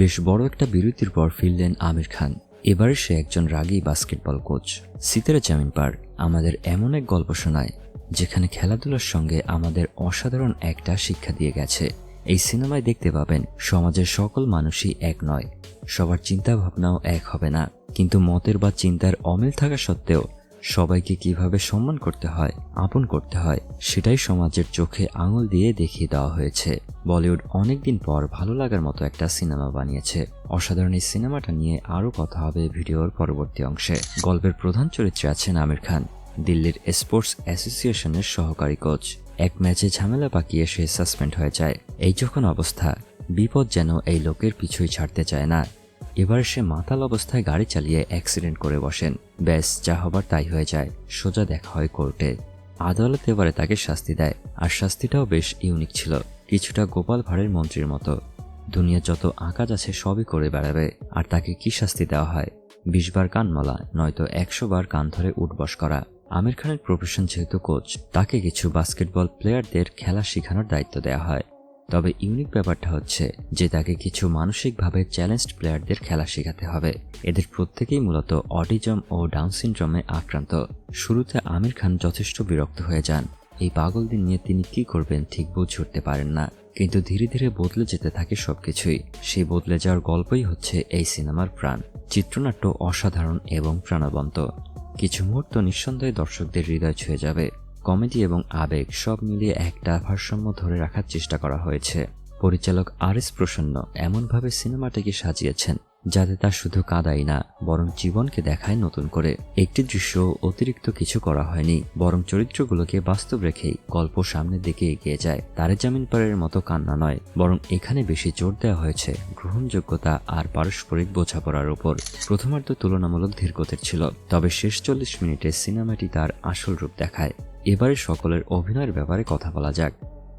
বেশ বড় একটা বিরতির পর ফিরলেন আমির খান। এবারে সে একজন রাগী বাস্কেটবল কোচ। সিতারা জামিন পার আমাদের এমন এক গল্প শোনায়, যেখানে খেলাধুলার সঙ্গে আমাদের অসাধারণ একটা শিক্ষা দিয়ে গেছে। এই সিনেমায় দেখতে পাবেন, সমাজের সকল মানুষই এক নয়। সবার চিন্তা ভাবনাও এক হবে না, কিন্তু মতের বা চিন্তার অমিল থাকা সত্ত্বেও সবাইকে কীভাবে সম্মান করতে হয়, আপন করতে হয়, সেটাই সমাজের চোখে আঙুল দিয়ে দেখিয়ে দেওয়া হয়েছে। বলিউড অনেকদিন পর ভালো লাগার মতো একটা সিনেমা বানিয়েছে। অসাধারণ এই সিনেমাটা নিয়ে আরও কথা হবে ভিডিওর পরবর্তী অংশে। গল্পের প্রধান চরিত্রে আছেন আমির খান, দিল্লির স্পোর্টস অ্যাসোসিয়েশনের সহকারী কোচ। এক ম্যাচে ঝামেলা পাকিয়ে সে সাসপেন্ড হয়ে যায়। এই যখন অবস্থা, বিপদ যেন এই লোকের পিছুই ছাড়তে চায় না। এবার সে মাতাল অবস্থায় গাড়ি চালিয়ে অ্যাক্সিডেন্ট করে বসেন। ব্যাস, যা হবার তাই হয়ে যায়। সোজা দেখা হয় কোর্টে। আদালত এবারে তাকে শাস্তি দেয়। আর শাস্তিটাও বেশ ইউনিক ছিল, কিছুটা গোপাল ভাঁড়ের মন্ত্রীর মতো। দুনিয়া যত আকাজ আছে সবই করে বেড়াবে। আর তাকে কি শাস্তি দেওয়া হয়? বিশ বার কানমালা নয়তো একশো বার কান ধরে উঠবস করা। আমির খানের প্রফেশন যেহেতু কোচ তাকে কিছু বাস্কেটবল প্লেয়ারদের খেলা শেখানোর দায়িত্ব দেওয়া হয়। তবে ইউনিক ব্যাপারটা হচ্ছে যে তাকে কিছু মানসিকভাবে চ্যালেঞ্জড প্লেয়ারদের খেলা শেখাতে হবে। এদের প্রত্যেকেই মূলত অটিজম ও ডাউন সিনড্রোমে আক্রান্ত। শুরুতে আমির খান যথেষ্ট বিরক্ত হয়ে যান। এই পাগলদের নিয়ে তিনি কি করবেন ঠিক বুঝে উঠতে পারেন না। কিন্তু ধীরে ধীরে বদলে যেতে থাকে সবকিছুই। সেই বদলে যাওয়ার গল্পই হচ্ছে এই সিনেমার প্রাণ। চিত্রনাট্য অসাধারণ এবং প্রাণবন্ত। কিছু মুহূর্ত নিঃসন্দেহে দর্শকদের হৃদয় ছুঁয়ে যাবে। কমেডি এবং আবেগ সব মিলিয়ে একটা ভারসাম্য ধরে রাখার চেষ্টা করা হয়েছে। পরিচালক আর এস প্রসন্ন এমনভাবে সিনেমাটিকে সাজিয়েছেন যাতে তা শুধু কাদাই না, বরং জীবনকে দেখায় নতুন করে। একটি দৃশ্য অতিরিক্ত কিছু করা হয়নি, বরং চরিত্রগুলোকে বাস্তব রেখেই গল্প সামনের দিকে এগিয়ে যায়। তারে জামিন পারের মতো কান্না নয়, বরং এখানে বেশি জোর দেওয়া হয়েছে গ্রহণযোগ্যতা আর পারস্পরিক বোঝাপড়ার উপর। প্রথমার্ধ তুলনামূলক ধীরগতির ছিল, তবে শেষ চল্লিশ মিনিটে সিনেমাটি তার আসল রূপ দেখায়। এবারে সকলের অভিনয়ের ব্যাপারে কথা বলা যাক।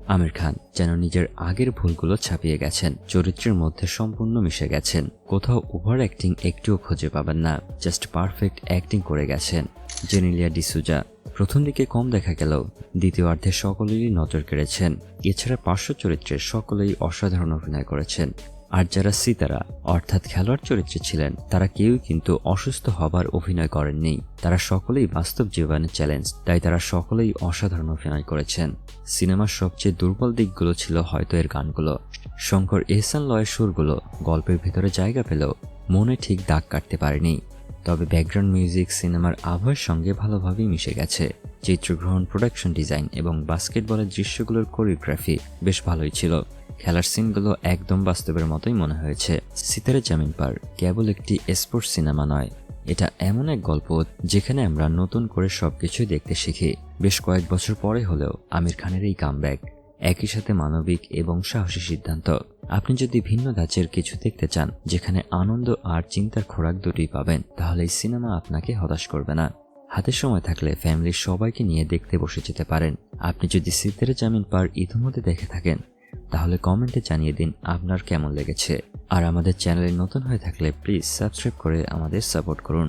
আমির খান যেন নিজের আগের ভুলগুলো ছাপিয়ে গেছেন, চরিত্রের মধ্যে সম্পূর্ণ মিশে গেছেন। কোথাও ওভার অ্যাক্টিং একটুও খুঁজে পাবেন না, জাস্ট পারফেক্ট অ্যাক্টিং করে গেছেন জেনিলিয়া ডিসুজা প্রথম দিকে কম দেখা গেলেও দ্বিতীয়ার্ধে সকলেরই নজর কেড়েছেন। এছাড়া পার্শ্ব চরিত্রের সকলেই অসাধারণ অভিনয় করেছেন। আর যারা সিতারা, অর্থাৎ খেলোয়াড় চরিত্রে ছিলেন, তারা কেউ কিন্তু অসুস্থ হবার অভিনয় করেননি। তারা সকলেই বাস্তব জীবনের চ্যালেঞ্জ তাই তারা সকলেই অসাধারণ অভিনয় করেছেন। সিনেমার সবচেয়ে দুর্বল দিকগুলো ছিল হয়তো এর গানগুলো। শঙ্কর এহসান লয়ের সুরগুলো গল্পের ভিতরে জায়গা পেলেও মনে ঠিক দাগ কাটতে পারেনি। তবে ব্যাকগ্রাউন্ড মিউজিক সিনেমার আবহাওয়ার সঙ্গে ভালোভাবেই মিশে গেছে। চিত্রগ্রহণ প্রোডাকশন ডিজাইন এবং বাস্কেটবলের দৃশ্যগুলোর কোরিওগ্রাফি বেশ ভালোই ছিল। খেলার সিনগুলো একদম বাস্তবের মতোই মনে হয়েছে। সিতারে জামিন পার কেবল একটি স্পোর্টস সিনেমা নয়, এটা এমন এক গল্প যেখানে আমরা নতুন করে সবকিছুই দেখতে শিখি। বেশ কয়েক বছর পরে হলেও আমির খানের এই কামব্যাক একই সাথে মানবিক এবং সাহসী সিদ্ধান্ত। আপনি যদি ভিন্ন ধাঁচের কিছু দেখতে চান, যেখানে আনন্দ আর চিন্তার খোরাক দুটি পাবেন, তাহলে এই সিনেমা আপনাকে হতাশ করবে না। হাতে সময় থাকলে ফ্যামিলির সবাইকে নিয়ে দেখতে বসে যেতে পারেন। আপনি যদি সিদ্ধারে জামিন পার ইতিমধ্যে দেখে থাকেন তাহলে কমেন্টে জানিয়ে দিন আপনার কেমন লেগেছে। আর আমাদের চ্যানেলে নতুন হয়ে থাকলে প্লিজ সাবস্ক্রাইব করে আমাদের সাপোর্ট করুন।